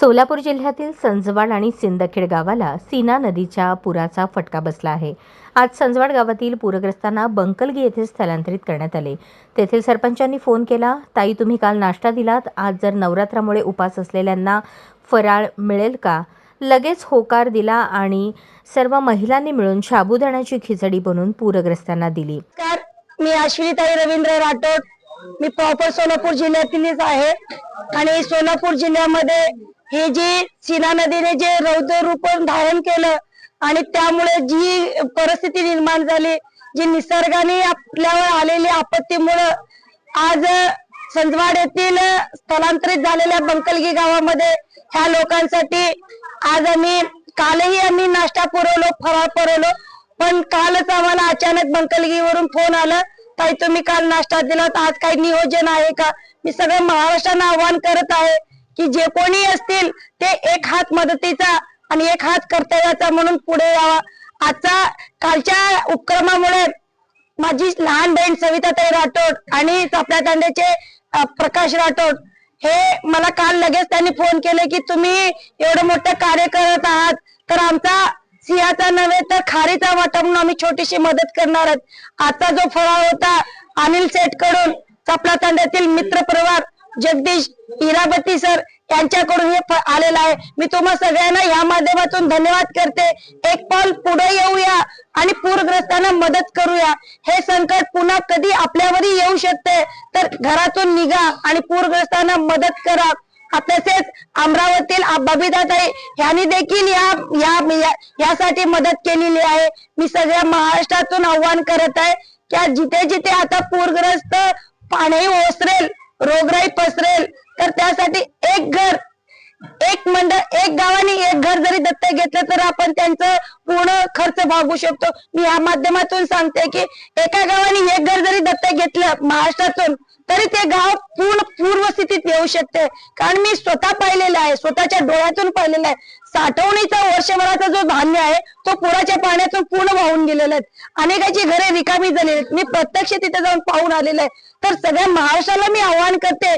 सोलापूर जिल्ह्यातील संजवाड आणि सिंदखेड गावाला सीना नदीच्या पुराचा फटका बसला आहे. आज संजवाड गावातील पूरग्रस्तांना बंकलगी येथे स्थलांतरित करण्यात आले. तेथील सरपंचांनी फोन केला ताई तुम्ही काल नाश्ता दिलात. आज जर नवरात्रामुळे उपास असलेल्यांना फराळ मिळेल का? लगेच होकार दिला आणि सर्व महिलांनी मिळून साबुदाण्याची खिचडी बनवून पूरग्रस्तांना दिली. मी मी अश्विनीताई रवींद्र राठोड. मी प्रॉपर सोलापूर जिल्ह्यातीलच आहे. आणि सोलापूर जिल्ह्यामध्ये हे जे सीना नदीने जे रौद्र रूप धारण केलं आणि त्यामुळे जी परिस्थिती निर्माण झाली जी निसर्गाने आपल्यावर आलेली आपत्तीमुळं आज संजवाड येथील स्थलांतरित झालेल्या बंकलगी गावामध्ये ह्या लोकांसाठी आज आम्ही कालही आम्ही नाश्ता पुरवलो फराळ पुरवलो पण कालच आम्हाला अचानक बंकलगीवरून फोन आला ताई तुम्ही काल नाश्ता दिलात आज काही नियोजन आहे का? मी सगळं महाराष्ट्रानं आव्हान करत आहे की जे कोणी असतील ते एक हात मदतीचा आणि एक हात कर्तव्याचा म्हणून पुढे यावा. आजचा कालच्या उपक्रमामुळे माझी लहान बहीण सविताताई राठोड आणि चापल्या तांड्याचे प्रकाश राठोड हे मला काल लगेच त्यांनी फोन केले की तुम्ही एवढं मोठं कार्य करत आहात तर आमचा सिंहाचा नव्हे तर खारीचा वाटा म्हणून आम्ही छोटीशी मदत करणार आहोत. आजचा जो फळा होता अनिल सेठकडून चापला तांड्यातील मित्र परिवार जगदीश इराबती सर यांच्याकडून हे आलेलं आहे. मी तुम्हा सगळ्यांना या माध्यमातून धन्यवाद करते. एक पाऊल पुढे येऊया आणि पूरग्रस्तांना मदत करूया. हे संकट पुन्हा कधी आपल्यावरही येऊ शकते. तर घरातून निघा आणि पूरग्रस्तांना मदत करा. तसेच अमरावतीतील बबिताताई यांनी देखील या या या- यासाठी मदत केलेली आहे. मी सगळ्या महाराष्ट्रातून आव्हान करत आहे. की जिथे जिथे आता पूरग्रस्त पाणी ओसरेल रोगराई पसरेल तर त्यासाठी एक घर एक मंडळ एक गावाने एक घर जरी दत्तक घेतलं तर आपण त्यांचं पूर्ण खर्च भागू शकतो. मी या माध्यमातून सांगते की एका गावाने एक घर जरी दत्तक घेतलं महाराष्ट्रातून तरी ते गाव पूर्ण पूर्वस्थितीत येऊ शकते. कारण मी स्वतः पाहिलेलं आहे स्वतःच्या डोळ्यातून पाहिलेलं आहे. साठवणीचा वर्षभराचा जो धान्य आहे तो पुराच्या पाण्यातून पूर्ण वाहून गेलेला आहे. अनेकाची घरे रिकामी झालेली आहेत. मी प्रत्यक्ष तिथे जाऊन पाहून आलेलं आहे. तर सगळ्या महाराष्ट्राला मी आव्हान करते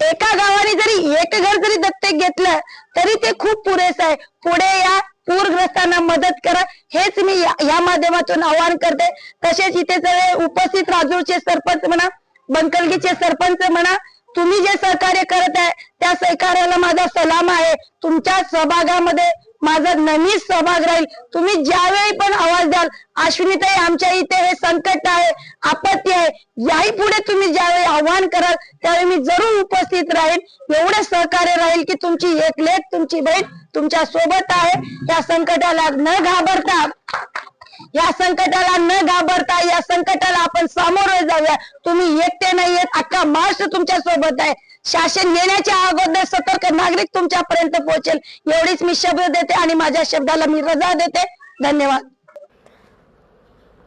एका गावाने जरी एक घर जरी दत्तक घेतलं तरी ते खूप पुरेसं आहे. पुढे या पूरग्रस्तांना मदत करा. हेच मी या माध्यमातून आवाहन करते. तसेच इथे सगळे उपस्थित राजूरचे सरपंच म्हणा बंकलगीचे सरपंच म्हणा तुम्ही जे सहकार्य करत आहे त्या सहकार्याला माझा सलाम आहे. तुमच्या सहभागामध्ये माझा नेहमीच सहभाग राहील. तुम्ही ज्यावेळी पण आवाज द्याल अश्विनीताई आमच्या इथे हे संकट आहे आपत्ती आहे याही पुढे तुम्ही ज्यावेळी आव्हान कराल त्यावेळी मी जरूर उपस्थित राहील एवढे सहकार्य राहील की तुमची एक लेख तुमची बहीण तुमच्यासोबत आहे. या संकटाला न घाबरता या संकटाला न घाबरता या संकटाला आपण सामोरे जाऊया. तुम्ही एकटे नाहीयेत अख्खा महाराष्ट्र तुमच्यासोबत आहे. शासन येण्याच्या अगोदर सतर्क नागरिक तुमच्यापर्यंत पोहोचेल. एवढीच मी शब्द देते आणि माझ्या शब्दाला मी रजा देते. धन्यवाद.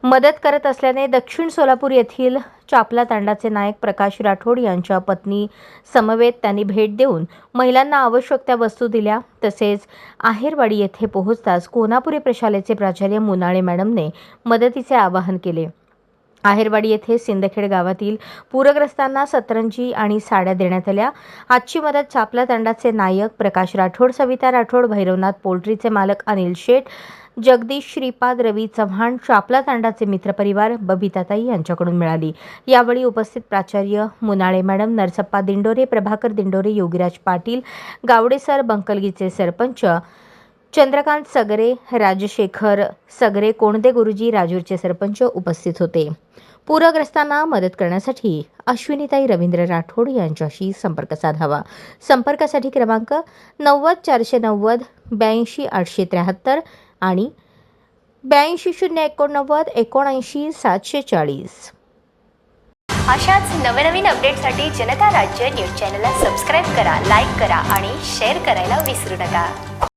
मदत करत असल्याने दक्षिण सोलापूर येथील चापला तांडाचे नायक प्रकाश राठोड यांच्या पत्नी समवेत त्यांनी भेट देऊन महिलांना आवश्यक त्या वस्तू दिल्या. तसेच आहेरवाडी येथे पोहोचताच कोनापुरे प्रशालेचे प्राचार्य मुनाळे मॅडमने मदतीचे आवाहन केले. आहेरवाडी येथे सिंदखेड गावातील पूरग्रस्तांना सतरंजी आणि साड्या देण्यात आल्या. आजची मदत चापला तांडाचे नायक प्रकाश राठोड सविता राठोड भैरवनाथ पोल्ट्रीचे मालक अनिल शेठ जगदीश श्रीपाद रवी चव्हाण चापला तांडाचे मित्रपरिवार बबिताताई यांच्याकडून मिळाली. यावेळी उपस्थित प्राचार्य मुनाळे मॅडम नरसप्पा दिंडोरे प्रभाकर दिंडोरे योगीराज पाटील गावडेसर बंकलगीचे सरपंच चंद्रकांत सगरे राजशेखर सगरे कोणदे गुरुजी राजूरचे सरपंच उपस्थित होते. पूरग्रस्तांना मदत करण्यासाठी अश्विनीताई रवींद्र राठोड यांच्याशी संपर्क साधावा. संपर्कासाठी क्रमांक नव्वद चारशे नव्वद ब्याऐंशी आठशे त्र्याहत्तर आणि ब्याऐंशी शून्य एकोणनव्वद एकोणऐंशी सातशे चाळीस. अशाच नवनवीन अपडेटसाठी जनता राज्य न्यूज चॅनलला सबस्क्राईब करा लाईक करा आणि शेअर करायला विसरू नका.